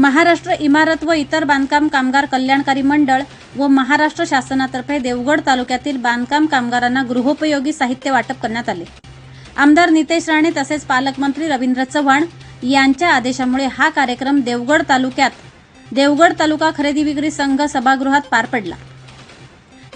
महाराष्ट्र इमारत व इतर बांधकाम कामगार कल्याणकारी मंडळ व महाराष्ट्र शासनातर्फे देवगड तालुक्यातील बांधकाम कामगारांना गृहोपयोगी साहित्य वाटप करण्यात आले. आमदार नितेश राणे तसेच पालकमंत्री रवींद्र चव्हाण यांच्या आदेशामुळे हा कार्यक्रम देवगड तालुक्यात देवगड तालुका खरेदी विक्री संघ सभागृहात पार पडला.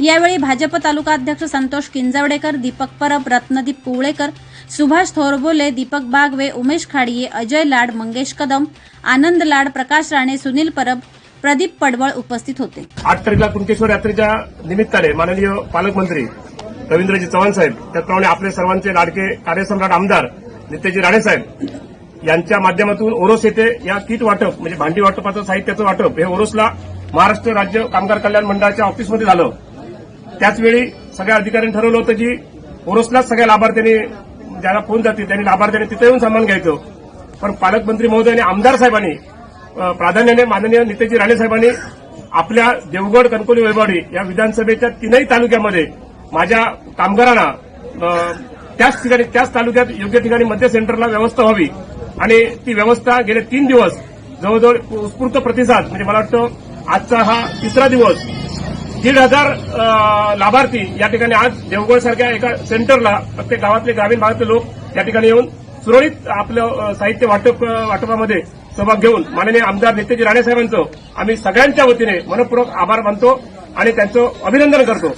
यावेळी भाजप तालुका अध्यक्ष संतोष किंजवडेकर दीपक परब रत्नदीप कुवळेकर सुभाष थोरबोले दीपक बागवे उमेश खाडिये अजय लाड मंगेश कदम आनंद लाड प्रकाश राणे सुनील परब प्रदीप पडवळ उपस्थित होते. आठ तारीखला कुणकेश्वर यात्रेच्या निमित्ताने माननीय पालकमंत्री रवींद्रजी चव्हाण साहेब त्याचप्रमाणे आपले सर्वांचे लाडके कार्यसम्राट आमदार नितेजी राणे साहेब यांच्या माध्यमातून ओरोस येथे या किट वाटप म्हणजे भांडी वाटपाचं साहित्याचं वाटप हे ओरोसला महाराष्ट्र राज्य कामगार कल्याण मंडळाच्या ऑफिसमध्ये झालं. त्याचवेळी सगळ्या अधिकाऱ्यांनी ठरवलं होतं की ओरोसलाच सगळ्या लाभार्थ्यांनी ज्याला फोन जातील त्यांनी लाभार्थ्यांनी तिथे येऊन सामान घ्यायचं. पण पालकमंत्री महोदय आणि आमदार साहेबांनी प्राधान्याने माननीय नितेजी राणे साहेबांनी आपल्या देवगड कणकोली वैभवडी या विधानसभेच्या तीनही तालुक्यामध्ये माझ्या कामगारांना त्याच ठिकाणी त्याच तालुक्यात योग्य ठिकाणी मध्य सेंटरला व्यवस्था व्हावी. आणि ती व्यवस्था गेले तीन दिवस जवळजवळ उत्स्फूर्त प्रतिसाद म्हणजे मला वाटतं आजचा हा तिसरा दिवस दीड हजार लाभार्थी या ठिकाणी आज देवगड सारख्या एका सेंटरला प्रत्येक गावातले ग्रामीण भागातले लोक या ठिकाणी येऊन सुरळीत आपलं साहित्य वाटप वाटपामध्ये सहभाग घेऊन माननीय आमदार नितेजी राणे साहेबांचं आम्ही सगळ्यांच्या वतीने मनपूर्वक आभार मानतो आणि त्यांचं अभिनंदन करतो.